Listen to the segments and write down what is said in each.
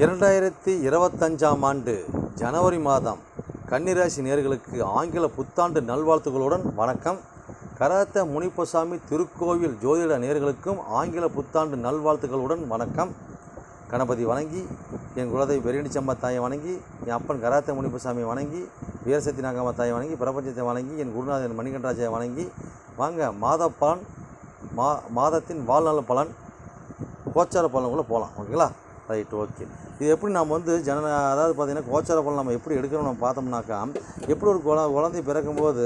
இரண்டாயிரத்தி இருபத்தஞ்சாம் ஆண்டு ஜனவரி மாதம் கன்னிராசி நேர்களுக்கு ஆங்கில புத்தாண்டு நல்வாழ்த்துக்களுடன் வணக்கம். கராத்த முனிப்பசாமி திருக்கோவில் ஜோதிட நேர்களுக்கும் ஆங்கில புத்தாண்டு நல்வாழ்த்துக்களுடன் வணக்கம். கணபதி வணங்கி என் குலதெய்வ பெரியணிச்சம்மா தாயை வணங்கி என் அப்பன் கராத்த முனிப்பசாமி வணங்கி வீரசக்தி நாகம்மா தாயை வணங்கி பிரபஞ்சத்தை வணங்கி என் குருநாதன் மணிகண்டராஜை வணங்கி வாங்க மாத மா மாதத்தின் வாழ்நாள் பலன் கோச்சார பலனுக்குள்ளே போகலாம் ஓகேங்களா? ரைட் ஓகே இது எப்படி நம்ம வந்து ஜன அதாவது பார்த்திங்கன்னா கோச்சார பலன் நம்ம எப்படி எடுக்கணும் நம்ம பார்த்தோம்னாக்கா எப்படி ஒரு குழ குழந்தை பிறக்கும்போது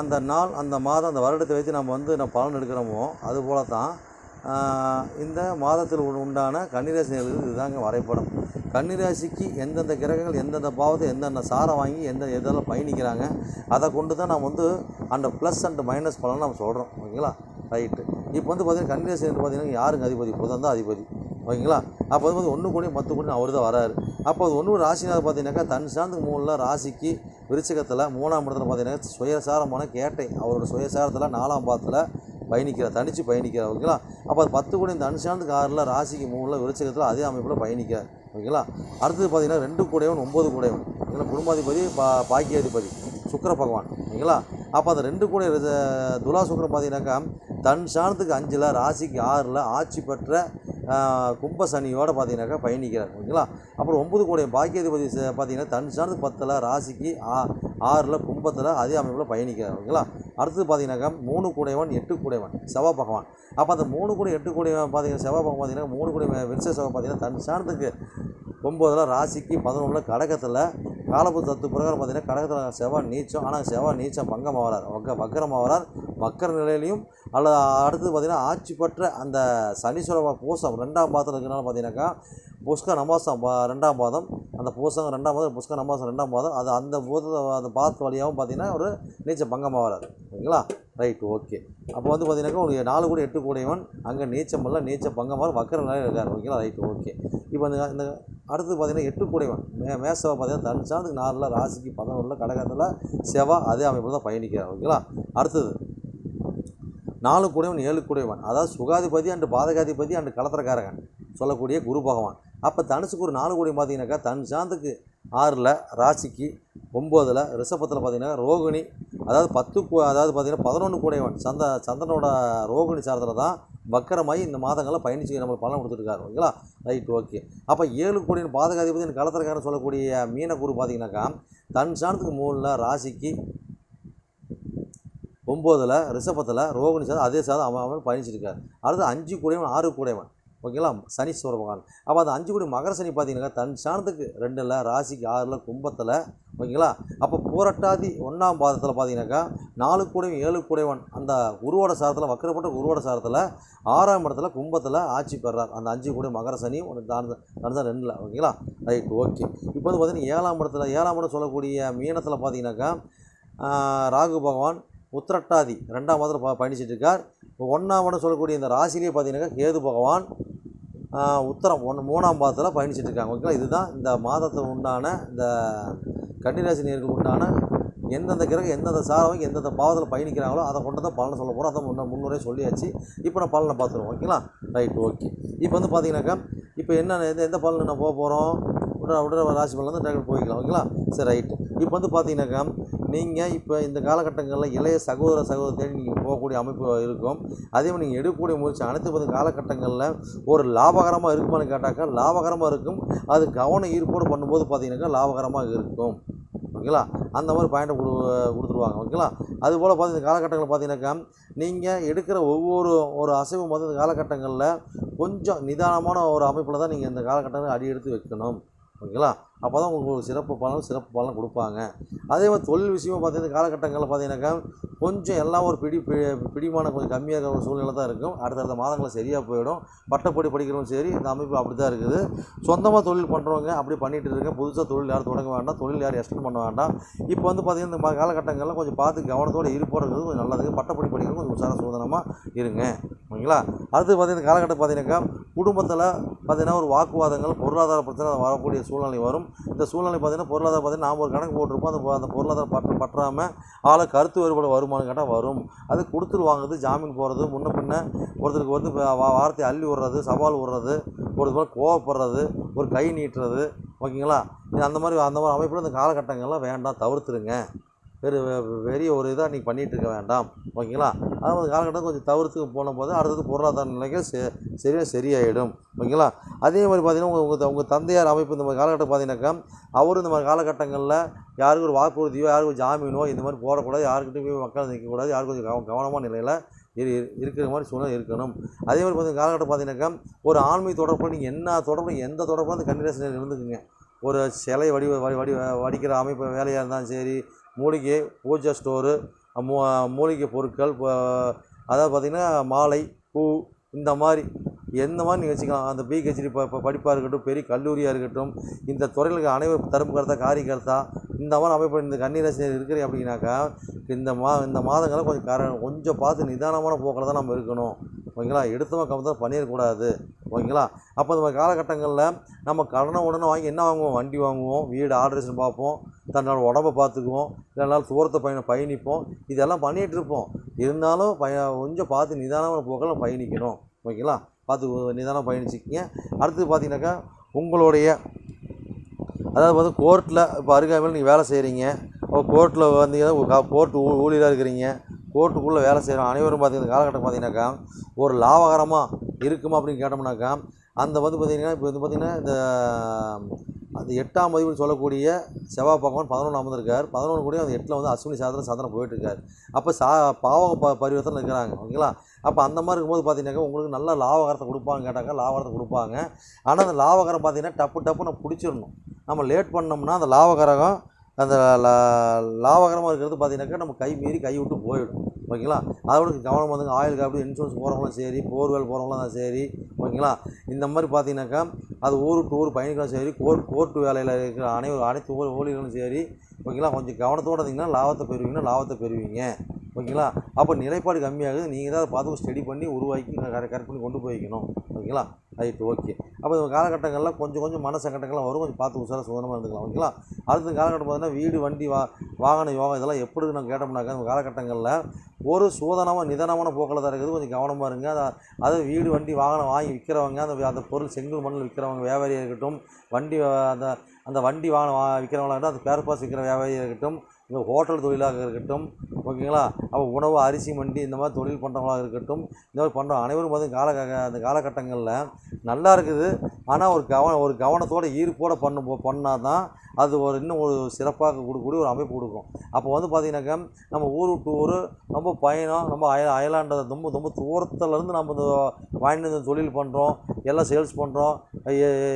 அந்த நாள் அந்த மாதம் அந்த வருடத்தை வைத்து நம்ம வந்து நம்ம பலன் எடுக்கிறோமோ அதுபோல தான் இந்த மாதத்தில் உண்டான கன்னிராசி நேர்களுக்கு இதுதாங்க வரைபடம். கன்னிராசிக்கு எந்தெந்த கிரகங்கள் எந்தெந்த பாவத்தை எந்தெந்த சாரம் வாங்கி எந்த எதெல்லாம் பயணிக்கிறாங்க அதை கொண்டு தான் நம்ம வந்து அந்த ப்ளஸ் அண்ட் மைனஸ் பலன் நம்ம சொல்கிறோம் ஓகேங்களா? ரைட்டு இப்போ வந்து பார்த்தீங்கன்னா கன்னிராசி பார்த்திங்கன்னா யாருங்க அதிபதி? புதன் தான் அதிபதி. ஓகேங்களா? அப்போ வந்து ஒன்று கூட பத்து கூட அவர் தான் வராரு. அப்போ அது ஒன்று ராசினாக பார்த்தீங்கன்னாக்கா தன் சார்ந்த மூணில் ராசிக்கு விருச்சகத்தில் மூணாம் இடத்துல பார்த்தீங்கன்னா சுயசாரமான கேட்டை அவரோட சுயசாரத்தில் நாலாம் பாதத்தில் பயணிக்கிறார் தனித்து பயணிக்கிறார் ஓகேங்களா? அப்போ அது பத்து கூட இந்த அனுசாந்துக்கு ஆறில் ராசிக்கு மூணில் விருச்சகத்தில் அதே அமைப்பில் பயணிக்கிறார் ஓகேங்களா? அடுத்தது பார்த்தீங்கன்னா ரெண்டு கூடையவன் ஒம்பது கூடையவன் ஓகேங்களா? குடும்பாதிபதி பா பாக்கியாதிபதி சுக்கர பகவான் ஓகேங்களா? அப்போ அந்த ரெண்டு கூட துலா சுக்கரம் பார்த்தீங்கன்னாக்கா தன் சாணத்துக்கு அஞ்சில் ராசிக்கு ஆறில் ஆட்சி பெற்ற கும்ப சனியோடு பார்த்தீங்கன்னாக்கா பயணிக்கிறார் ஓகேங்களா? அப்புறம் ஒன்பது கூடைய பாக்கியாதிபதி பார்த்தீங்கன்னா தன் சாணத்துக்கு பத்தில் ராசிக்கு ஆ ஆறில் கும்பத்தில் அதே அமைப்பில் பயணிக்கிறார் ஓகேங்களா? அடுத்தது பார்த்தீங்கன்னாக்கா மூணு கூடையவன் எட்டு கூடையவன் செவ்வாய் பகவான். அப்போ அந்த மூணு கூட எட்டு கூடையவன் பார்த்தீங்கன்னா செவ்வாய் பகவான் பார்த்தீங்கன்னா மூணு கூட விருச்ச செவ்வாய் பார்த்தீங்கன்னா தன் சாணத்துக்கு ஒம்போதில் ராசிக்கு பதினொன்றில் கடகத்தில் காலப்பு தத்து பிரகாரம் பார்த்தீங்கன்னா கடகத்தில் செவ்வாய் நீச்சம் ஆனால் செவ்வாய் நீச்சம் பங்கம் ஆகிறார் வக்க வக்கரம் ஆகிறார் வக்கர நிலையிலையும் அல்லது அடுத்தது பார்த்தீங்கன்னா ஆட்சி பெற்ற அந்த சனீஸ்வர பூசம் ரெண்டாம் பாத்திரம் இருக்கிறனால பார்த்தீங்கன்னாக்கா புஷ்கா நமாசம் ரெண்டாம் பாதம். அந்த பூசம் ரெண்டாம் பாதம் புஷ்க நமாசம் ரெண்டாம் பாதம். அது அந்த பூத அந்த பாதத்து வழியாகவும் பார்த்தீங்கன்னா ஒரு நீச்சம் பங்கமாக வராது. ஓகேங்களா ரைட் ஓகே அப்போ வந்து பார்த்தீங்கன்னாக்கா உங்களுக்கு நாலு கூட எட்டு கூடையவன் அங்கே நீச்சம் இல்லை நீச்ச பங்கமாக வக்கர நிலையில் இருக்கார். ஓகேங்களா? ரைட் ஓகே இப்போ இந்த இந்த அடுத்து பார்த்தீங்கன்னா எட்டு கூடைவன் மே மேசவை பார்த்தீங்கன்னா தன் சார்ந்துக்கு நாலில் ராசிக்கு பதினொன்றில் கடகத்தில் செவ்வா அதே அமைப்பில் தான் பயணிக்கிறார். ஓகேங்களா? அடுத்தது நாலு கூடையவன் ஏழு கூடையவன் அதாவது சுகாதிபதி அண்டு பாதகாதிபதி அண்டு கலத்திரக்காரகன். சொல்லக்கூடிய குரு பகவான். அப்போ தனுசுக்கு ஒரு நாலு கோடி பார்த்தீங்கன்னாக்கா தன் சாந்துக்கு ஆறில் ராசிக்கு ஒம்போதில் ரிஷபத்தில் பார்த்தீங்கன்னா ரோகிணி அதாவது பத்து கு- அதாவது பார்த்தீங்கன்னா பதினொன்று கூடையவன் சந்த சந்திரனோட ரோகிணி சாரத்தில் தான் வக்கரமாகி இந்த மாதங்களில் பயணிச்சு நம்மளுக்கு பலன் கொடுத்துருக்காரு ஓகேங்களா? Right okay. அப்போ ஏழு கோடியின் பாதகாதிபதி இந்த கலத்திரக்காரன் சொல்லக்கூடிய மீனக்கூறு பார்த்தீங்கன்னாக்கா தன் சாணத்துக்கு மூணில் ராசிக்கு ஒம்போதில் ரிஷபத்தில் ரோகிணி சாதம் அதே சாதம் அவன் அவன் பயணிச்சிருக்காரு. அடுத்து அஞ்சு கூடையவன் ஆறு கூடையவன். ஓகேங்களா? சனீஸ்வர பகவான் அப்போ அந்த அஞ்சு கூடி மகர சனி பார்த்தீங்கன்னா தன் சாணத்துக்கு ரெண்டில் ராசிக்கு ஆறில் கும்பத்தில் ஓகேங்களா? அப்போ பூரட்டாதி ஒன்றாம் பாதத்தில் பார்த்தீங்கன்னாக்கா நாலு கூடையும் ஏழு கூடையவன் அந்த உருவோட சாரத்தில் வக்கரப்பட்ட உருவோட சாரத்தில் ஆறாம் இடத்துல கும்பத்தில் ஆட்சி பெறார். அந்த அஞ்சு கூடை மகர சனி ஒன்று தான் தான் ரெண்டில் ஓகேங்களா? Right okay. இப்போ வந்து பார்த்தீங்கன்னா ஏழாம் இடத்துல ஏழாம் இடம் சொல்லக்கூடிய மீனத்தில் பார்த்தீங்கன்னாக்கா ராகு பகவான் உத்திரட்டாதி ரெண்டாம் மாதத்தில் ப பயணிச்சிட்டு இருக்கார். இப்போ ஒன்றாம் இடம் சொல்லக்கூடிய இந்த ராசிலேயே பார்த்தீங்கன்னாக்கா கேது பகவான் உத்தரம். ஒன்று மூணாம் பாதத்தில் பயணிச்சிட்டு இருக்காங்க. ஓகேங்களா இதுதான் இந்த மாதத்தில் உண்டான இந்த கன்னிராசி நேருக்கு உண்டான எந்தெந்த கிரகம் எந்தெந்த சாரவங்க எந்தெந்த பாவத்தில் பயணிக்கிறாங்களோ அதை கொண்டு தான் பலனை சொல்ல போகிறோம் அதை முன்ன முன்னுரையே சொல்லியாச்சு. இப்போ நான் பலனை பார்த்துருவோம். ஓகேங்களா? Right okay. இப்போ வந்து பார்த்தீங்கன்னாக்கா இப்போ என்ன எந்த எந்த பலன் நான் போக போகிறோம் உடனே உடனே ராசி பலன் வந்து டேரக்ட் போய்க்கலாம். ஓகேங்களா? சரி ரைட்டு. இப்போ வந்து பார்த்தீங்கன்னாக்கா நீங்கள் இப்போ இந்த காலகட்டங்களில் இளைய சகோதர சகோதரத்தை நீங்கள் போகக்கூடிய அமைப்பு இருக்கும். அதே மாதிரி நீங்கள் எடுக்கக்கூடிய முயற்சி அனைத்து பத்து காலகட்டங்களில் ஒரு லாபகரமாக இருக்குமான்னு கேட்டாக்கா லாபகரமாக இருக்கும். அது கவன ஈர்ப்போடு பண்ணும்போது பார்த்தீங்கன்னாக்கா லாபகரமாக இருக்கும். ஓகேங்களா? அந்த மாதிரி பாயிண்ட்டை கொடு கொடுத்துருவாங்க. ஓகேங்களா? அதுபோல் பார்த்து இந்த காலகட்டங்களில் பார்த்தீங்கன்னாக்கா நீங்கள் எடுக்கிற ஒவ்வொரு ஒரு அசைவும் வந்து இந்த காலகட்டங்களில் கொஞ்சம் நிதானமான ஒரு அமைப்பில் தான் நீங்கள் இந்த காலகட்டங்களில் அடி எடுத்து வைக்கணும். ஓகேங்களா? அப்போ தான் உங்களுக்கு சிறப்பு பலன் சிறப்பு பலன் கொடுப்பாங்க. அதே மாதிரி தொழில் விஷயமா பார்த்தீங்கன்னா இந்த காலகட்டங்களில் பார்த்தீங்கன்னாக்கா கொஞ்சம் எல்லாம் ஒரு பிடி பி- கொஞ்சம் கம்மியாக இருக்கிற ஒரு சூழ்நிலை தான் இருக்கும். அடுத்தடுத்த மாதங்களில் சரியாக போயிடும். பட்டப்படி படிக்கிறவங்க சரி இந்த அமைப்பு அப்படி தான் இருக்குது. சொந்தமாக தொழில் பண்ணுறவங்க அப்படி பண்ணிகிட்டு இருக்க புதுசாக தொழில் யாரும் தொடங்க வேண்டாம். தொழில் யாரும் எக்ஸ்டெண்ட் பண்ண வேண்டாம். இப்போ வந்து பார்த்தீங்கன்னா இந்த மா- காலகட்டங்களில் கொஞ்சம் பார்த்து கவனத்தோடு இருப்போறது கொஞ்சம் நல்லது. பட்டப்படி படிக்கிறது கொஞ்சம் உசார சோதனமாக இருங்க. ஓகேங்களா? அடுத்து பார்த்தீங்கன்னா இந்த காலகட்டம் பார்த்தீங்கன்னாக்கா குடும்பத்தில் பார்த்தீங்கன்னா ஒரு வாக்குவாதங்கள் பொருளாதார பிரச்சனை வரக்கூடிய சூழ்நிலை வரும். இந்த சூழ்நிலை பார்த்தீங்கன்னா பொருளாதாரம் பார்த்தீங்கன்னா நாம் ஒரு கணக்கு போட்டிருப்போம். அந்த அந்த பொருளாதாரம் பற்ற பற்றாமல் ஆளை கருத்து வேறுபாடு வருமானு கேட்டால் வரும். அது கொடுத்துட்டு வாங்குறது ஜாமீன் போகிறது முன்ன பின்ன ஒருத்தருக்கு வந்து இப்ப வார்த்தை அள்ளி விடுறது சவால் விடுறது ஒரு மாதிரி கோவப்படுறது ஒரு கை நீட்டுறது ஓகேங்களா? இது அந்த மாதிரி அந்த மாதிரி அமைப்பில் இந்த காலகட்டங்கள்லாம் வேண்டாம் தவிர்த்துருங்க. பெரு பெரிய ஒரு இதாக நீங்கள் பண்ணிகிட்டு இருக்க வேண்டாம். ஓகேங்களா? அதாவது காலகட்டம் கொஞ்சம் தவிர்த்து போன போது அடுத்தது பொருளாதார நிலைகள் செ சரியாக சரியாயிடும். ஓகேங்களா? அதே மாதிரி பார்த்தீங்கன்னா உங்கள் உங்கள் உங்கள் தந்தையார் அமைப்பு இந்த மாதிரி காலகட்டம் பார்த்தீங்கன்னாக்கா அவரும் இந்த மாதிரி காலகட்டங்களில் யாருக்கு ஒரு வாக்குறுதியோ யாருக்கு ஒரு ஜாமீனோ இந்த மாதிரி போடக்கூடாது யாருக்கிட்டையும் போய் மக்கள் நிற்கக்கூடாது யாருக்கும் கொஞ்சம் கவனமான நிலையில் இரு இருக்கிற மாதிரி சூழ்நிலை இருக்கணும். அதே மாதிரி பார்த்தீங்கன்னா காலகட்டம் பார்த்தீங்கன்னாக்கா ஒரு ஆன்மீக தொடர்பு நீங்கள் என்ன தொடர்பு எந்த தொடர்பும் அந்த கன்னிராசி இருந்துக்குங்க. ஒரு சிலை வடி வடி வடி வடிக்கிற அமைப்பு வேலையாக இருந்தாலும் சரி மூலிகை பூஜை ஸ்டோரு மூ மூலிகை பொருட்கள் இப்போ அதாவது பார்த்திங்கன்னா மாலை பூ இந்த மாதிரி எந்த மாதிரி நீங்கள் வச்சுக்கலாம். அந்த பிஹெச்டி ப படிப்பாக இருக்கட்டும் பெரிய கல்லூரியாக இருக்கட்டும் இந்த துறைகளுக்கு அனைவரும் தரும்பு கருத்தா காரியக்கர்த்தா இந்த மாதிரி அமைப்பு இந்த கன்னிராசினர் இருக்கிறீங்க அப்படின்னாக்கா இந்த மா இந்த மாதங்களை கொஞ்சம் கர கொஞ்சம் பார்த்து நிதானமான போக்கில் தான் நம்ம இருக்கணும். ஓகேங்களா? எடுத்தவன் கம்மத்தான் பண்ணிடக்கூடாது ஓகேங்களா? அப்போ இந்த மாதிரி காலகட்டங்களில் நம்ம கடனை உடனே வாங்கி என்ன வாங்குவோம்? வண்டி வாங்குவோம் வீடு ஆல்ட்ரேஷன் பார்ப்போம். தன்னோட உடம்ப பார்த்துக்குவோம் இல்லைனாலும் தூரத்தை பயண பயணிப்போம். இதெல்லாம் பண்ணிகிட்டு இருப்போம் இருந்தாலும் பய கொஞ்சம் பார்த்து நிதானமான போக்கில் பயணிக்கணும். ஓகேங்களா? பார்த்து நிதானம் பயணிச்சுக்கிங்க. அடுத்தது பார்த்தீங்கன்னாக்கா உங்களுடைய அதாவது வந்து கோர்ட்டில் இப்போ அருகாமையில் நீங்கள் வேலை செய்கிறீங்க கோர்ட்டில் வந்தீங்கன்னா கோர்ட்டு ஊ ஊழியராக இருக்கிறீங்க. கோர்ட்டுக்குள்ளே வேலை செய்கிறோம் அனைவரும் பார்த்தீங்கன்னா காலகட்டம் பார்த்தீங்கன்னாக்கா ஒரு லாபகரமாக இருக்குமா அப்படின்னு கேட்டோம்னாக்கா அந்த வந்து பார்த்தீங்கன்னா இப்போ வந்து பார்த்திங்கன்னா இந்த அந்த எட்டாம் பதிவுன்னு சொல்லக்கூடிய செவ்வாய் பகவான் பதினொன்று அமர்ந்திருக்கார். பதினொன்று கூட அந்த எட்டில் வந்து அஸ்வினி சாதனம் சாதனம் போயிட்டுருக்காரு. அப்போ சா பாவக ப பரிவர்த்தனை இருக்கிறாங்க. ஓகேங்களா? அப்போ அந்த மாதிரி இருக்கும்போது பார்த்தீங்கன்னாக்கா உங்களுக்கு நல்ல லாபகரத்தை கொடுப்பாங்க கேட்டாக்கா லாபகரத்தை கொடுப்பாங்க. ஆனால் அந்த லாபகரம் பார்த்தீங்கன்னா டப்பு டப்புன்னு பிடிச்சிடணும். நம்ம லேட் பண்ணோம்னா அந்த லாபகரகம் அந்த லா- லாபகரமாக இருக்கிறது பார்த்தீங்கன்னாக்கா நம்ம கை மீறி கை விட்டு போயிடும். ஓகேங்களா? அதோட கவனம் வந்து ஆயில் காப்பீடு இன்சூரன்ஸ் போகிறவங்களும் சரி போர்வெல் போகிறவங்களும் சரி ஓகேங்களா? இந்த மாதிரி பார்த்தீங்கன்னாக்கா அது ஊர் டு ஊர் பயணிகளும் சரி கோர்ட் கோர்ட்டு வேலையில் இருக்கிற அனைவரும் அனைத்து ஊர் ஊழியர்களும் சரி ஓகேங்களா? கொஞ்சம் கவனத்தோடு இருந்தீங்கன்னா லாபத்தை பெறுவீங்கன்னா லாபத்தை பெறுவீங்க ஓகேங்களா? அப்போ நிலைப்பாடு கம்மியாகுது நீங்கள் தான் அதை பார்த்து ஸ்டடி பண்ணி உருவாக்கி கரெக்ட் பண்ணி கொண்டு போய் வைக்கணும் ஓகேங்களா? Right okay. அப்போ இந்த காலகட்டங்களில் கொஞ்சம் கொஞ்சம் மன சங்கட்டங்கள்லாம் வரும். கொஞ்சம் பார்த்து உசார சுதந்திரமாக இருந்துக்கலாம். ஓகேங்களா? அடுத்த காலகட்டம் பார்த்தீங்கன்னா வீடு வண்டி வா வாகன யோகம் இதெல்லாம் எப்படி நம்ம கேட்டோம்னாக்கா இந்த காலகட்டங்களில் ஒரு சூதனமாக நிதானமான போக்கில் தான் இருக்குது. கொஞ்சம் கவனமாக இருங்க. அதை அது வீடு வண்டி வாகனம் வாங்கி விற்கிறவங்க அந்த அந்த பொருள் செங்கல் மண்ணில் விற்கிறவங்க வியாபாரியாக இருக்கட்டும் வண்டி அந்த அந்த வண்டி வாகனம் வா விற்கிறவங்களாக இருக்கட்டும் அந்த பேர் பாஸ் விற்கிற வியாபாரியாக இருக்கட்டும் இந்த ஹோட்டல் தொழிலாக இருக்கட்டும் ஓகேங்களா? அப்போ உணவு அரிசி மண்டி இந்த மாதிரி தொழில் பண்ணுறவங்களாக இருக்கட்டும் இந்த மாதிரி பண்ணுறோம் அனைவரும் பார்த்து கால அந்த காலகட்டங்களில் நல்லா இருக்குது. ஆனால் ஒரு கவனம் ஒரு கவனத்தோட ஈர்ப்போடு பண்ணும் பண்ணால் தான் அது ஒரு இன்னும் ஒரு சிறப்பாக கொடுக்கக்கூடிய ஒரு அமைப்பு கொடுக்கும். அப்போ வந்து பார்த்திங்கனாக்கா நம்ம ஊர் விட்டு ஊர் ரொம்ப பயணம் ரொம்ப அய அயலாண்ட ரொம்ப ரொம்ப தூரத்துலேருந்து நம்ம இந்த வாங்கிட்டு வந்து தொழில் பண்ணுறோம் எல்லாம் சேல்ஸ் பண்ணுறோம்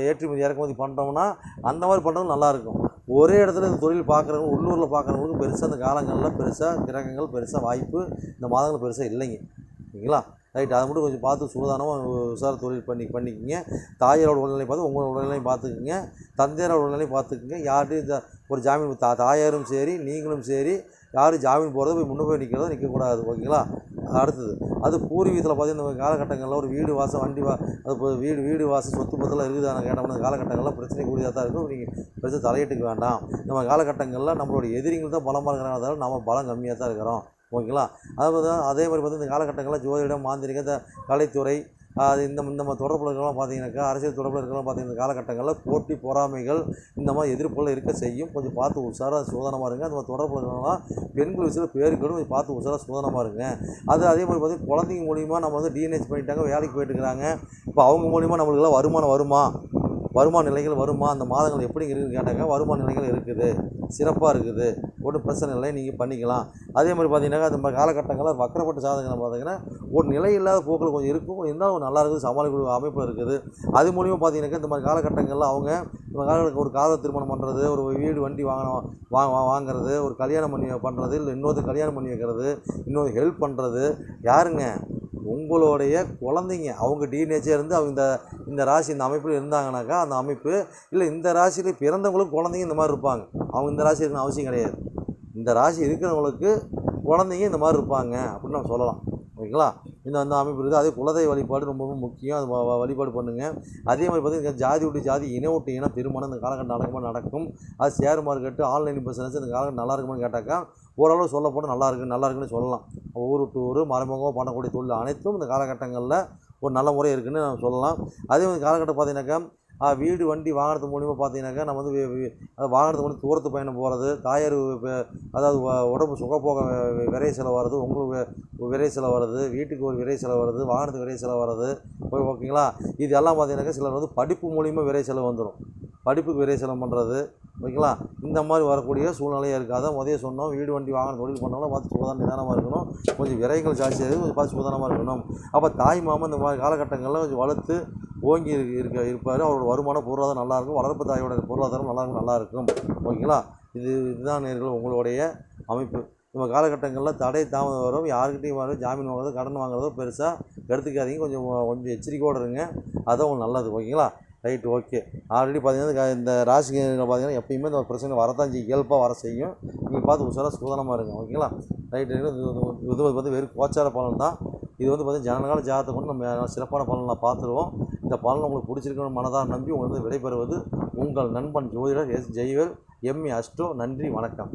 ஏற்றுமதி இறக்குமதி பண்ணுறோம்னா அந்த மாதிரி பண்ணுறது நல்லாயிருக்கும் ஒரே இடத்துல இந்த தொழில் பார்க்குறவங்க உள்ளூரில் பார்க்குறவங்களுக்கு பெருசாக இந்த காலங்களில் பெருசாக கிரகங்கள் பெருசாக வாய்ப்பு இந்த மாதங்கள் பெருசாக இல்லைங்க. ஓகேங்களா ரைட். அதை மட்டும் கொஞ்சம் பார்த்து சூதானமாக உசார தொழில் பண்ணி பண்ணிக்கோங்க. தாயாரோட உடல்நிலை பார்த்து உங்களோட உடல்நிலையும் பார்த்துக்குங்க. தந்தையாரோட உடல்நிலையும் பார்த்துக்குங்க. யார்கிட்டையும் இந்த ஒரு ஜாமீன் தா தாயாரும் சரி நீங்களும் சரி யாரும் ஜாமீன் போகிறத போய் முன்னே போய் நிற்கிறதோ நிற்கக்கூடாது ஓகேங்களா? அடுத்தது அது பூர்வீகத்தில் பார்த்தீங்கன்னா இந்த காலகட்டங்களில் ஒரு வீடு வாசம் வண்டி வா அது வீடு வீடு வாசம் சொத்து பத்தெல்லாம் இருக்குதான கேட்டோம்னா காலகட்டங்களில் பிரச்சனை கூடியதாக தான் இருக்கும். நீங்கள் பிரச்சனை தலையிட்டுக்க வேண்டாம். நம்ம காலகட்டங்களில் நம்மளுடைய எதிரிகள் தான் பலமாக இருக்கிறனால தவிர நம்ம பலம் கம்மியாக தான் இருக்கிறோம். ஓகேங்களா? அதாவது அதே மாதிரி பார்த்து இந்த காலகட்டங்களில் ஜோதிடம் மாந்திரிக இந்த கலைத்துறை அது இந்த இந்த மாதிரி தொடர்பில் இருக்கலாம் பார்த்தீங்கன்னாக்கா அரசியல் தொடர்பில் இருக்கலாம் பார்த்தீங்கன்னா காலகட்டங்களில் போட்டி பொறாமைகள் இந்த மாதிரி எதிர்ப்புகள் இருக்க செய்யும். கொஞ்சம் பார்த்து உஷாராக சோதனமாக இருங்க. அந்த மாதிரி தொடர்பில் இருக்கலாம் பெண்கள் விஷயத்தில் பேருக்கணும் கொஞ்சம் பார்த்து உஷாராக சோதனமாக இருங்க. அது அதே மாதிரி பார்த்தீங்கன்னா குழந்தைங்க மூலிமா நம்ம வந்து டிஎன்ஹெச் பண்ணிட்டாங்க வேலைக்கு போயிட்டு இருக்கிறாங்க. இப்போ அவங்க மூலிமா நம்மளுக்கெல்லாம் வருமானம் வருமா? வருமான நிலைகள் வருமா? அந்த மாதங்கள் எப்படி இருக்குதுன்னு கேட்டாங்க வருமான நிலைகள் இருக்குது. சிறப்பாக இருக்குது. ஒன்றும் பிரச்சனை இல்லை நீங்கள் பண்ணிக்கலாம். அதே மாதிரி பார்த்தீங்கன்னா அந்த மாதிரி காலகட்டங்களில் வக்கரப்பட்ட சாதகங்கள் பார்த்தீங்கன்னா ஒரு நிலை இல்லாத போக்கில் கொஞ்சம் இருக்கும். இருந்தாலும் நல்லா இருக்குது சமாளிக்கக்கூடிய அமைப்பில் இருக்குது. அது மூலியமாக பார்த்தீங்கன்னாக்கா இந்த மாதிரி காலகட்டங்களில் அவங்க இந்த காலகட்டத்தில் ஒரு காதல் திருமணம் பண்ணுறது ஒரு வீடு வண்டி வாங்கணும் வா வாங்குறது ஒரு கல்யாணம் பண்ணி பண்ணுறது இல்லை இன்னொருத்தர் கல்யாணம் பண்ணி வைக்கிறது இன்னொரு ஹெல்ப் பண்ணுறது யாருங்க? உங்களுடைய குழந்தைங்க. அவங்க டிஎன்ஏச்சே இருந்து அவங்க இந்த இந்த ராசி இந்த அமைப்பில் இருந்தாங்கனாக்கா அந்த அமைப்பு இல்லை இந்த ராசியில் பிறந்தவங்களுக்கு குழந்தைங்க இந்த மாதிரி இருப்பாங்க. அவங்க இந்த ராசி இருக்கணும் அவசியம் கிடையாது. இந்த ராசி இருக்கிறவங்களுக்கு குழந்தைங்க இந்த மாதிரி இருப்பாங்க அப்படின்னு நம்ம சொல்லலாம். ஓகேங்களா? இந்த அந்த அமைப்பு இருக்குது. அதே குலதெய்வ வழிபாடு ரொம்ப ரொம்ப முக்கியம். அது வ- வழிபாடு பண்ணுங்கள் அதே மாதிரி பார்த்தீங்கன்னா ஜாதி விட்டு ஜாதி இன விட்டு இன திருமணம் இந்த காலகட்டம் நடக்குமா? நடக்கும். அது ஷேர் மார்க்கெட்டு ஆன்லைன் பிஸ்னஸ் இந்த காலகட்டம் நல்லா இருக்குமான்னு கேட்டாக்கா ஓரளவு சொல்ல போனால் நல்லா இருக்கு நல்லா இருக்குன்னு சொல்லலாம். ஊர் விட்டு ஊர் மறைமுகமாக பண்ணக்கூடிய தொழில் அனைத்தும் இந்த காலகட்டங்களில் ஒரு நல்ல முறை இருக்குன்னு நம்ம சொல்லலாம். அதே மாதிரி காலகட்டம் பார்த்தீங்கன்னாக்கா வீடு வண்டி வாகனத்து மூலிமா பார்த்தீங்கன்னாக்கா நம்ம வந்து வி- வாகனத்து மூலம் தூரத்து பயணம் போகிறது தாயார் அதாவது உடம்பு சுகப்போக விரை செலவாகிறது வருது உங்களுக்கு விரை செலவாகிறது வருது வீட்டுக்கு ஒரு விரை செலவாகிறது வருது வாகனத்துக்கு விரை செலவாகிறது ஓகேங்களா? இது எல்லாம் பார்த்தீங்கன்னாக்கா சிலர் வந்து படிப்பு மூலிமா விரை செலவு வந்துடும் படிப்புக்கு விரை செலவு பண்ணுறது ஓகேங்களா? இந்த மாதிரி வரக்கூடிய சூழ்நிலையாக இருக்குது முதல்ல சொன்னோம் வீடு வண்டி வாங்கின தொழில் பண்ணாலும் பார்த்து சூதானம் நிதானமாக இருக்கணும். கொஞ்சம் விரைகள் ஜாஸ்தியாக கொஞ்சம் பார்த்து சூதானமாக இருக்கணும். அப்போ தாய் மாமன் இந்த மாதிரி காலகட்டங்களில் கொஞ்சம் வளர்த்து ஓங்கி இருக்கு இருக்க இருப்பார். அவரோட வருமானம் பொருளாதாரம் நல்லாயிருக்கும் வளர்ப்பு தாயோட பொருளாதாரம் நல்லா நல்லாயிருக்கும் ஓகேங்களா? இது இதுதான் நேர்கள் உங்களுடைய அமைப்பு. நம்ம காலகட்டங்களில் தடை தாமதம் வரும். யாருக்கிட்டையும் வரும் ஜாமீன் வாங்குறதோ கடன் வாங்குறதோ பெருசாக எடுத்துக்காதீங்க. கொஞ்சம் கொஞ்சம் எச்சரிக்கையோடு இருங்க. அதான் உங்களுக்கு நல்லது. ஓகேங்களா? Right okay. ஆல்ரெடி பார்த்தீங்கன்னா இந்த ராசிக்கு பார்த்தீங்கன்னா எப்பயுமே இந்த பிரச்சனை வரதான் செய்யும். இயல்பாக வர செய்யும். நீங்கள் பார்த்து உஷாராக சூதனமாக இருங்க ஓகேங்களா? ரைட் இது வந்து வெறும் கோச்சார பலன் தான். இது வந்து பார்த்தீங்கன்னா ஜனகால ஜாதகத்தை கொண்டு நம்ம சிறப்பான பலனை பார்த்துருவோம். இந்த பலன் உங்களுக்கு பிடிச்சிருக்கணும் மனதாக நம்பி உங்களுக்கு விடைபெறுவது உங்கள் நண்பன் ஜோதிடர் எஸ். ஜெய்வேல் எம்ஏ அஸ்டோ நன்றி வணக்கம்.